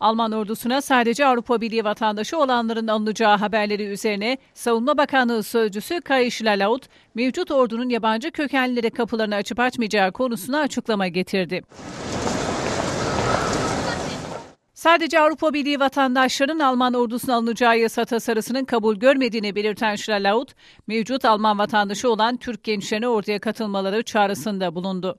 Alman ordusuna sadece Avrupa Birliği vatandaşı olanların alınacağı haberleri üzerine Savunma Bakanlığı Sözcüsü Kai Schlalaut, mevcut ordunun yabancı kökenlilere kapılarını açıp açmayacağı konusuna açıklama getirdi. Sadece Avrupa Birliği vatandaşlarının Alman ordusuna alınacağı yasa tasarısının kabul görmediğini belirten Schlalaut, mevcut Alman vatandaşı olan Türk gençlerine orduya katılmaları çağrısında bulundu.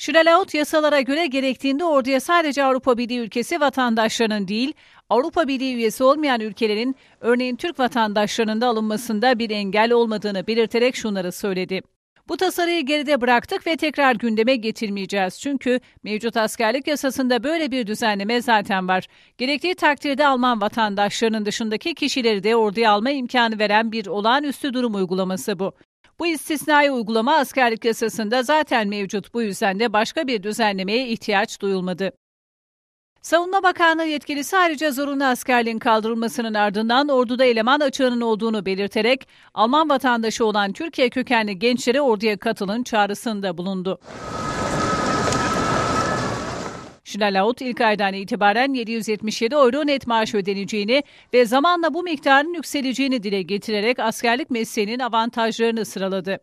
Schlalaut yasalara göre gerektiğinde orduya sadece Avrupa Birliği ülkesi vatandaşlarının değil, Avrupa Birliği üyesi olmayan ülkelerin, örneğin Türk vatandaşlarının da alınmasında bir engel olmadığını belirterek şunları söyledi. Bu tasarıyı geride bıraktık ve tekrar gündeme getirmeyeceğiz. Çünkü mevcut askerlik yasasında böyle bir düzenleme zaten var. Gerektiği takdirde Alman vatandaşlarının dışındaki kişileri de orduya alma imkanı veren bir olağanüstü durum uygulaması bu. Bu istisnai uygulama askerlik yasasında zaten mevcut. Bu yüzden de başka bir düzenlemeye ihtiyaç duyulmadı. Savunma Bakanlığı yetkilisi ayrıca zorunlu askerliğin kaldırılmasının ardından orduda eleman açığının olduğunu belirterek Alman vatandaşı olan Türkiye kökenli gençlere orduya katılın çağrısında bulundu. Schnellhaut ilk aydan itibaren 777 euro net maaş ödeneceğini ve zamanla bu miktarın yükseleceğini dile getirerek askerlik mesleğinin avantajlarını sıraladı.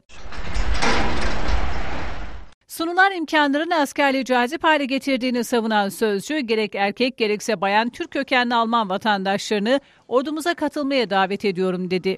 Sunulan imkanların askerliği cazip hale getirdiğini savunan sözcü, gerek erkek gerekse bayan Türk kökenli Alman vatandaşlarını ordumuza katılmaya davet ediyorum dedi.